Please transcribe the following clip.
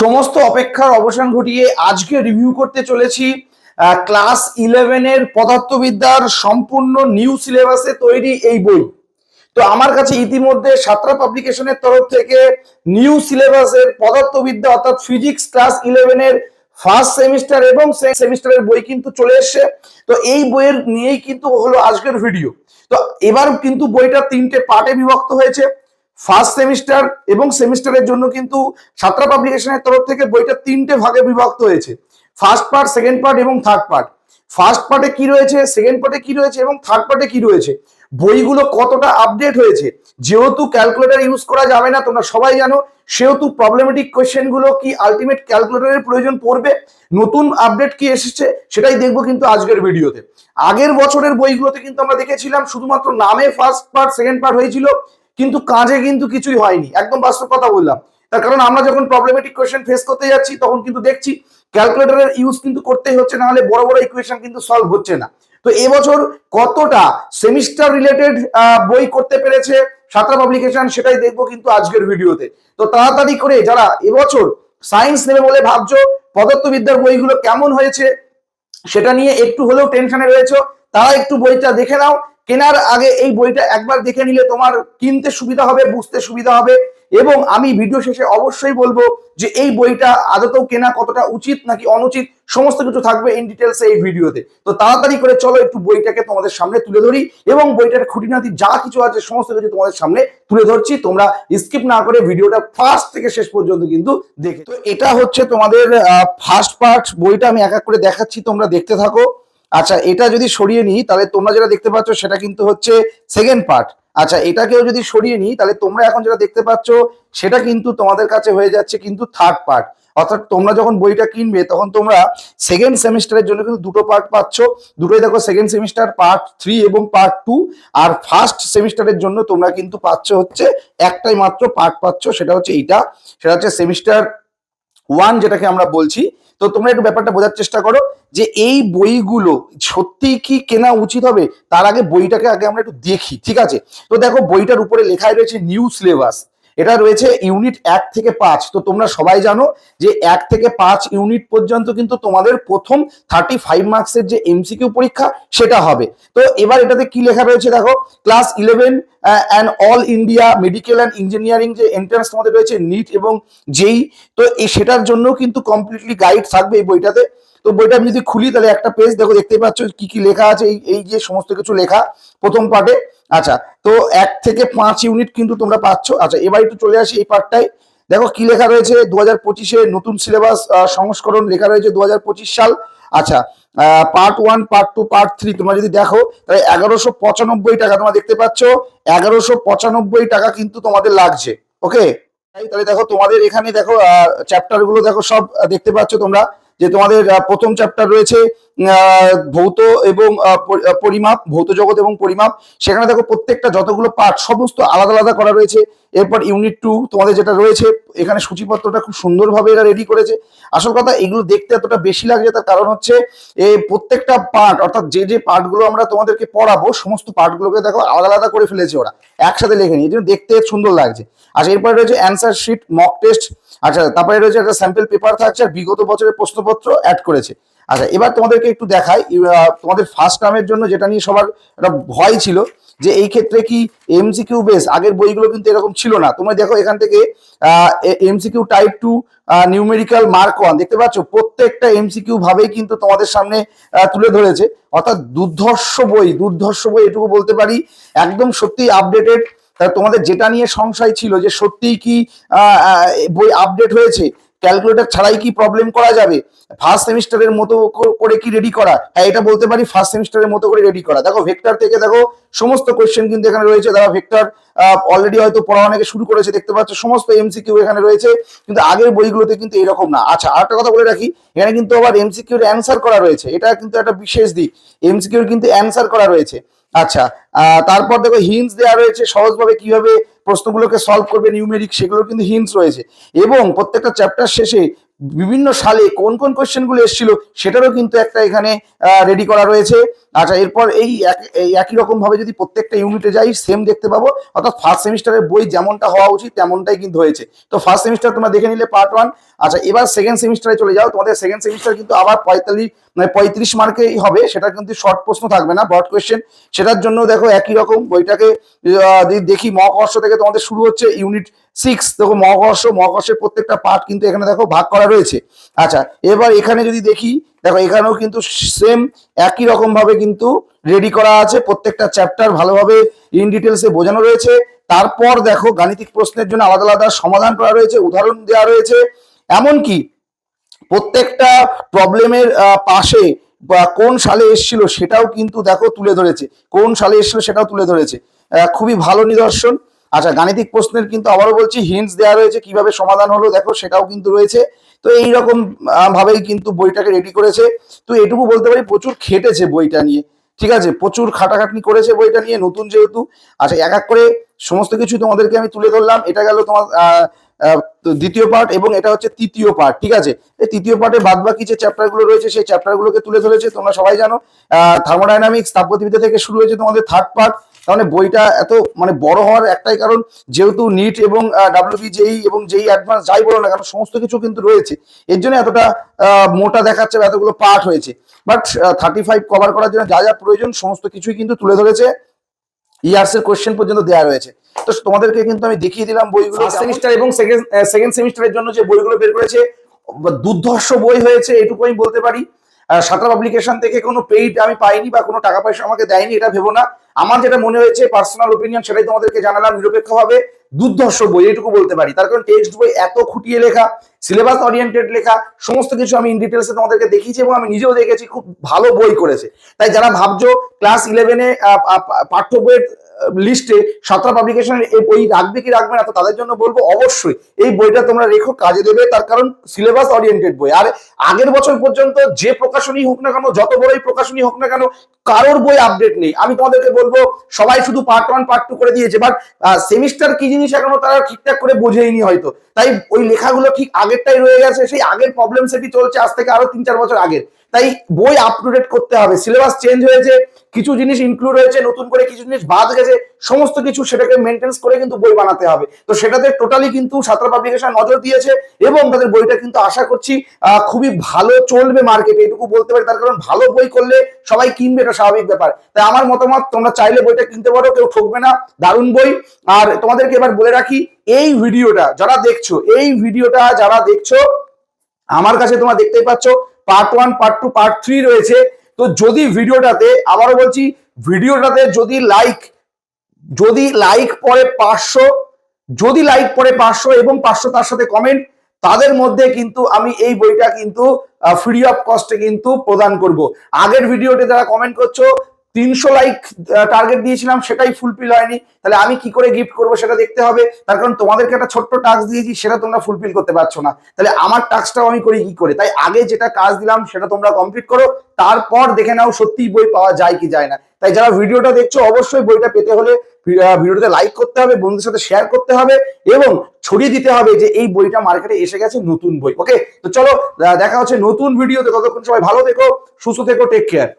সমস্ত অপেক্ষার অবসান ঘটিয়ে আজকে রিভিউ করতে চলেছি ক্লাস ইলেভেনের পদার্থবিদ্যার সম্পূর্ণ নিউ সিলেবাসে তৈরি এই বই। তো আমার কাছে ইতিমধ্যে সাতরা পাবলিকেশনের তরফ থেকে নিউ সিলেবাসের পদার্থবিদ্যা অর্থাৎ ফিজিক্স ক্লাস ইলেভেনের ফার্স্ট সেমিস্টার এবং সেমিস্টারের বই কিন্তু চলে এসছে। তো এই বইয়ের নিয়েই কিন্তু হলো আজকের ভিডিও তো এবার কিন্তু বইটা তিনটে পার্টে বিভক্ত হয়েছে। ফার্স্ট সেমিস্টার এবং সেমিস্টারের জন্য কিন্তু সাতরা পাবলিকেশনের তরফ থেকে বইটা তিনটে ভাগে বিভক্ত হয়েছে। ফার্স্ট পার্ট, সেকেন্ড পার্ট এবং থার্ড পার্ট। ফার্স্ট পার্টে কি রয়েছে? সেকেন্ড পার্টে কি রয়েছে এবং থার্ড পার্টে কি রয়েছে? বইগুলো কতটা আপডেট হয়েছে? যেহেতু ক্যালকুলেটর ইউজ করা যাবে না, তোমরা সবাই জানো, সেহেতু প্রবলেমেটিক কোয়েশ্চেনগুলো কি আলটিমেট ক্যালকুলেটরের প্রয়োজন পড়বে? নতুন আপডেট কি এসেছে সেটাই দেখব কিন্তু আজকের ভিডিওতে আগের বছরের বইগুলোতে কিন্তু আমরা দেখেছিলাম, শুধুমাত্র নামে ফার্স্ট পার্ট, সেকেন্ড পার্ট হয়েছিল। কিন্তু কাজে কিন্তু কিছুই হয়নি। একদম বাস্তব কথা বললাম। তার কারণ আমরা যখন প্রবলেমেটিক কোয়েশ্চেন ফেস করতে যাচ্ছি, তখন কিন্তু দেখছি ক্যালকুলেটরের ইউজ কিন্তু করতেই হচ্ছে, না হলে বড় বড় ইকুয়েশন কিন্তু সলভ হচ্ছে না। তো এবছর কতটা সেমিস্টার রিলেটেড বই করতে পেরেছে সাতরা পাবলিকেশন সেটাই দেখব কিন্তু আজকের ভিডিওতে। তো তাড়াতাড়ি করে যারা এবছর সায়েন্স নেবে বলে ভাবছ, পদার্থবিদ্যার বইগুলো কেমন হয়েছে, সেটা নিয়ে একটু হলেও টেনশনে রয়েছে, তারা একটু বইটা দেখে নাও। কেনার আগে এই বইটা একবার দেখে নিলে তোমার কিনতে সুবিধা হবে, বুঝতে সুবিধা হবে এবং আমি ভিডিও শেষে অবশ্যই বলব যে এই বইটা আদতেও কেনা কতটা উচিত নাকি অনুচিত, সমস্ত কিছু থাকবে ইন ডিটেলসে এই ভিডিওতে। তো তাড়াতাড়ি করে চলো একটু বইটাকে তোমাদের সামনে তুলে ধরি এবং বইটার খুঁটিনাটি যা কিছু আছে সমস্ত কিছু তোমাদের সামনে তুলে ধরছি। তোমরা স্কিপ না করে ভিডিওটা ফার্স্ট থেকে শেষ পর্যন্ত কিন্তু দেখে তো এটা হচ্ছে তোমাদের ফার্স্ট পার্ট বইটা আমি এক এক করে দেখাচ্ছি, তোমরা দেখতে থাকো। আচ্ছা এটা যদি সরিয়ে নিই, তাহলে তোমরা যেটা দেখতে পাচ্ছ, সেটা কিন্তু হচ্ছে সেকেন্ড পার্ট আচ্ছা এটাকেও যদি সরিয়ে নিই, তাহলে তোমরা এখন যেটা দেখতে পাচ্ছ, সেটা কিন্তু তোমাদের কাছে হয়ে যাচ্ছে কিন্তু থার্ড পার্ট অর্থাৎ তোমরা যখন বইটা কিনবে, তখন তোমরা সেকেন্ড সেমিস্টারের জন্য কিন্তু দুটো পার্ট পাচ্ছ। দুটোই দেখো সেকেন্ড সেমিস্টার পার্ট থ্রি এবং পার্ট টু আর ফার্স্ট সেমিস্টারের জন্য তোমরা কিন্তু পাচ্ছ হচ্ছে একটাই মাত্র পার্ট পাচ্ছ, সেটা হচ্ছে এইটা। সেটা হচ্ছে সেমিস্টার ওয়ান যেটাকে আমরা বলছি। তো তোমরা একটু ব্যাপারটা বোঝার চেষ্টা করো যে এই বইগুলো সত্যি কি কেনা উচিত হবে? তার আগে বইটাকে আগে আমরা একটু দেখি, ঠিক আছে? তো দেখো বইটার উপরে লেখাই রয়েছে নিউ সিলেবাস এটা রয়েছে ইউনিট এক থেকে পাঁচ। তো তোমরা সবাই জানো যে এক থেকে পাঁচ ইউনিট পর্যন্ত কিন্তু তোমাদের প্রথম থার্টি ফাইভ মার্কসের যে এমসিকিউ পরীক্ষা, সেটা হবে। তো এবার এটাতে কি লেখা রয়েছে দেখো? Class eleven and all India medical and engineering যে এন্ট্রান্স তোমাদের রয়েছে নিট এবং জেই তো এই সেটার জন্য কিন্তু কমপ্লিটলি গাইড থাকবে এই বইটাতে। তো বইটা আমি যদি খুলি, তাহলে একটা পেজ দেখো দেখতে পাচ্ছ কি কি লেখা আছে, এই এই যে সমস্ত কিছু লেখা প্রথম পার্টে আচ্ছা তো এক থেকে পাঁচ ইউনিট কিন্তু তোমরা পাচ্ছ। আচ্ছা এবার একটু চলে আসি এই পার্টটায়। দেখো কি লেখা রয়েছে? দু হাজার পঁচিশে নতুন সিলেবাস সংস্করণ লেখা রয়েছে দু হাজার পঁচিশ সাল। আচ্ছা part one part two part three তোমরা যদি দেখো, তাহলে এগারোশো পঁচানব্বই টাকা তোমরা দেখতে পাচ্ছ। এগারোশো পঁচানব্বই টাকা কিন্তু তোমাদের লাগছে ওকে তাহলে দেখো তোমাদের এখানে দেখো চ্যাপ্টারগুলো দেখো সব দেখতে পাচ্ছ তোমরা, যে তোমাদের প্রথম চ্যাপ্টার রয়েছে। ভৌত এবং পরিমাপ, ভৌত জগৎ এবং পরিমাপ, সেখানে দেখো প্রত্যেকটা যতগুলো পার্ট সমস্ত আলাদা আলাদা করা রয়েছে। এরপর ইউনিট টু তোমাদের যেটা রয়েছে, এখানে সূচিপত্রটা খুব সুন্দরভাবে এরা রেডি করেছে। আসল কথা, এগুলো দেখতে এতটা বেশি লাগছে তার কারণ হচ্ছে এই প্রত্যেকটা পার্ট অর্থাৎ যে যে পার্টগুলো আমরা তোমাদেরকে পড়াবো, সমস্ত পার্টগুলোকে দেখো আলাদা আলাদা করে ফেলেছে ওরা, একসাথে লেখে নিয়ে। এই জন্য দেখতে সুন্দর লাগছে। আচ্ছা এরপরে রয়েছে অ্যান্সার শিট মক টেস্ট আচ্ছা তারপরে রয়েছে একটা স্যাম্পল পেপার থাকছে, আর বিগত বছরের প্রশ্নপত্র অ্যাড করেছে। আচ্ছা এবার তোমাদেরকে একটু দেখাই তোমাদের ফার্স্ট টার্মের জন্য যেটা নিয়ে সবার একটা ভয় ছিল, যে এই ক্ষেত্রে কি এমসিকিউ বেস আগের বইগুলো কিন্তু এরকম ছিল না। তোমরা দেখো এখান থেকে MCQ type two numerical mark one দেখতে পাচ্ছ? প্রত্যেকটা এমসিকিউ ভাবেই কিন্তু তোমাদের সামনে তুলে ধরেছে। অর্থাৎ দুর্ধর্ষ বই দুর্ধর্ষ বই এটুকু বলতে পারি, একদম সত্যি আপডেটেড তোমাদের যেটা নিয়ে সংশয় ছিল, যে সত্যিই কি বই আপডেট হয়েছে ক্যালকুলেটর ছাড়াই কি প্রবলেম করা যাবে? ফার্স্ট সেমিস্টারের মতো করে কি রেডি করা? হ্যাঁ এটা বলতে পারি ফার্স্ট সেমিস্টারের মতো করে রেডি করা। দেখো ভেক্টর থেকে দেখো, সমস্ত কোয়েশ্চেন কিন্তু এখানে রয়েছে। দেখো ভেক্টর অলরেডি হয়তো পড়া অনেকে শুরু করেছে, দেখতে পাচ্ছ, সমস্ত এমসিকিউ এখানে রয়েছে, কিন্তু আগের বইগুলোতে কিন্তু এরকম না। আচ্ছা আর একটা কথা বলে রাখি, এখানে কিন্তু আবার এমসিকিউর অ্যান্সার করা রয়েছে। এটা কিন্তু একটা বিশেষ দিক। এমসিকিউর কিন্তু অ্যান্সার করা রয়েছে। আচ্ছা তারপর দেখো হিন্স দেওয়া রয়েছে, সহজভাবে কীভাবে প্রশ্নগুলোকে সলভ করবে নিউমেরিক সেগুলো কিন্তু হিন্স রয়েছে। এবং প্রত্যেকটা চ্যাপ্টার শেষে বিভিন্ন সালে কোন কোন কোয়েশ্চেনগুলো এসেছিল সেটারও কিন্তু একটা এখানে রেডি করা রয়েছে। আচ্ছা এরপর এই এক- এই একই রকম ভাবে যদি প্রত্যেকটা ইউনিটে যাই সেম দেখতে পাবো। অর্থাৎ ফার্স্ট সেমিস্টারের বই যেমনটা হওয়া উচিত, তেমনটাই কিন্তু হয়েছে। তো ফার্স্ট সেমিস্টার তোমরা দেখে নিলে পার্ট ওয়ান আচ্ছা এবার সেকেন্ড সেমিস্টারে চলে যাও। তোমাদের সেকেন্ড সেমিস্টার কিন্তু আবার পঁয়তাল্লিশ মানে পঁয়ত্রিশ মার্কেই হবে। সেটা কিন্তু শর্ট প্রশ্ন থাকবে না ব্রড কোয়েশ্চেন সেটার জন্য দেখো একই রকম বইটাকে দেখি, মহাকর্ষ থেকে তোমাদের শুরু হচ্ছে ইউনিট সিক্স দেখো মহাকর্ষ, মহাকর্ষের প্রত্যেকটা পার্ট কিন্তু এখানে দেখো ভাগ করা রয়েছে। আচ্ছা এবার এখানে যদি দেখি, দেখো এখানেও কিন্তু সেম একই রকম ভাবে কিন্তু রেডি করা আছে। প্রত্যেকটা চ্যাপ্টার ভালোভাবে ইন ডিটেলসে বোঝানো রয়েছে। তারপর দেখো গাণিতিক প্রশ্নের জন্য আলাদা আলাদা সমাধান করা রয়েছে, উদাহরণ দেওয়া রয়েছে। এমনকি প্রত্যেকটা প্রবলেমের পাশে, বা কোন সালে এসেছিল সেটাও কিন্তু দেখো তুলে ধরেছে। কোন সালে এসেছিল সেটাও তুলে ধরেছে। খুবই ভালো নিদর্শন। আচ্ছা গাণিতিক প্রশ্নের কিন্তু আবারও বলছি হিন্টস দেওয়া রয়েছে, কীভাবে সমাধান হলো দেখো, সেটাও কিন্তু রয়েছে। তো এই রকম ভাবেই কিন্তু বইটাকে রেডি করেছে। তো এটুকু বলতে পারি, প্রচুর খেটেছে বইটা নিয়ে। ঠিক আছে, প্রচুর খাটাখাটনি করেছে বইটা নিয়ে, নতুন যেহেতু। আচ্ছা এক এক করে সমস্ত কিছু তোমাদেরকে আমি তুলে ধরলাম। এটা গেল তোমার দ্বিতীয় পার্ট এবং এটা হচ্ছে তৃতীয় পার্ট ঠিক আছে? এই তৃতীয় পার্টে বাদ বাকি যে চ্যাপ্টারগুলো রয়েছে, সেই চ্যাপ্টার গুলোকে তুলে ধরেছে তোমরা সবাই জানো। থার্মোডাইনামিক্স তাপগতিবিদ্যা থেকে শুরু হয়েছে তোমাদের থার্ড পার্ট তাহলে বইটা এত মানে বড় হওয়ার একটাই কারণ, যেহেতু নিট এবং ডাব্লিউবি এবং যেই অ্যাডভান্স যাই বলো না কেন, সমস্ত কিছু কিন্তু রয়েছে। এর জন্য এতটা মোটা দেখাচ্ছে এতগুলো পার্ট হয়েছে। বাট থার্টি ফাইভ কভার করার জন্য যা যা প্রয়োজন, সমস্ত কিছুই কিন্তু তুলে ধরেছে। ইয়ার্স এর কোশ্চেন পর্যন্ত দেওয়া রয়েছে। তো তোমাদেরকে কিন্তু আমি দেখিয়ে দিলাম বইগুলো ফার্স্ট সেমিস্টার এবং সেকেন্ড সেকেন্ড সেমিস্টারের জন্য যে বইগুলো বের করেছে দুর্ধর্ষ বই হয়েছে এটুকু আমি বলতে পারি। সাঁতার পাবলিকেশন থেকে কোনো পেইড আমি পাইনি বা কোনো টাকা পয়সা আমাকে দেয়নি এটা ভেবো না। আমার যেটা মনে হয়েছে পার্সোনাল ওপিনিয়ন সেটাই তোমাদেরকে জানালাম নিরপেক্ষভাবে। দুর্ধর্ষ বই এটুকু বলতে পারি। তার কারণ টেক্সট বই এত খুঁটিয়ে লেখা সিলেবাস অরিয়েন্টেড লেখা, সমস্ত কিছু আমি ইন ডিটেলসে তোমাদেরকে দেখিয়েছি এবং আমি নিজেও দেখেছি, খুব ভালো বই করেছে। তাই যারা ভাবছ ক্লাস ইলেভেনে পাঠ্য বইয়ের লিস্টে সাঁতরা পাবলিকেশনের এই বই রাখবে কি রাখবে না, তো তাদের জন্য বলব অবশ্যই এই বইটা তোমরা রেখো, কাজে দেবে, তার কারণ সিলেবাস অরিয়েন্টেড বই। আর আগের বছর পর্যন্ত যে প্রকাশনী হোক না কেন, যত বড়ই প্রকাশনী হোক না কেন, কারোর বই আপডেট নেই। আমি তোমাদেরকে বলব, সবাই শুধু পার্ট ওয়ান পার্ট টু করে দিয়েছে বাট সেমিস্টার কি জিনিস এখনও তারা ঠিকঠাক করে বোঝেইনি হয়তো। তাই ওই লেখাগুলো ঠিক আগেরটাই রয়ে গেছে, সেই আগের প্রবলেম সেটি চলছে আজ থেকে আরও তিন চার বছর আগের। তাই বই আপ টু ডেট করতে হবে। সিলেবাস চেঞ্জ হয়েছে, কিছু জিনিস ইনক্লুড হয়েছে, নতুন করে কিছু জিনিস বাদ গেছে, সমস্ত কিছু সেটাকে মেনটেন্স করে কিন্তু বই বানাতে হবে। তো সেটাতে টোটালি কিন্তু সাঁতার পাবলিকেশন নজর দিয়েছে এবং তাদের বইটা কিন্তু আশা করছি খুবই ভালো চলবে মার্কেটে এটুকু বলতে পারি, তার কারণ ভালো বই করলে সবাই কিনবে, এটা স্বাভাবিক ব্যাপার। তাই আমার মতামত, তোমরা চাইলে বইটা কিনতে পারো, কেউ ঠকবে না, দারুণ বই। আর তোমাদেরকে এবার বলে রাখি, এই ভিডিওটা যারা দেখছ, এই ভিডিওটা যারা দেখছ, আমার কাছে তোমরা দেখতেই পাচ্ছ part one part two part three রয়েছে। তো যদি ভিডিওটাতে, আবারও বলছি, ভিডিওটাতে যদি লাইক যদি লাইক পরে পাঁচশো, যদি লাইক পরে পাঁচশো এবং পাঁচশো তার সাথে কমেন্ট তাদের মধ্যে কিন্তু আমি এই বইটা কিন্তু ফ্রি অফ কস্টে কিন্তু প্রদান করব। আগের ভিডিওতে যারা কমেন্ট করছ তিনশো লাইক টার্গেট দিয়েছিলাম, সেটাই ফুলফিল হয়নি। তাহলে আমি কি করে গিফট করব সেটা দেখতে হবে। তার কারণ তোমাদেরকে একটা ছোট্ট টাস্ক দিয়েছি, সেটা তোমরা ফুলফিল করতে পারছ না। তাহলে আমার টাস্কটাও আমি করি কি করে? তাই আগে যেটা কাজ দিলাম, সেটা তোমরা কমপ্লিট করো। তারপর দেখে নাও সত্যি বই পাওয়া যায় কি যায় না। তাই যারা ভিডিওটা দেখছ, অবশ্যই বইটা পেতে হলে ভিডিওতে লাইক করতে হবে, বন্ধুদের সাথে শেয়ার করতে হবে এবং ছড়িয়ে দিতে হবে যে এই বইটা মার্কেটে এসে গেছে নতুন বই। ওকে তো চলো দেখা হচ্ছে নতুন ভিডিওতে ততক্ষণ সবাই ভালো থেকো, সুস্থ থেকো টেক কেয়ার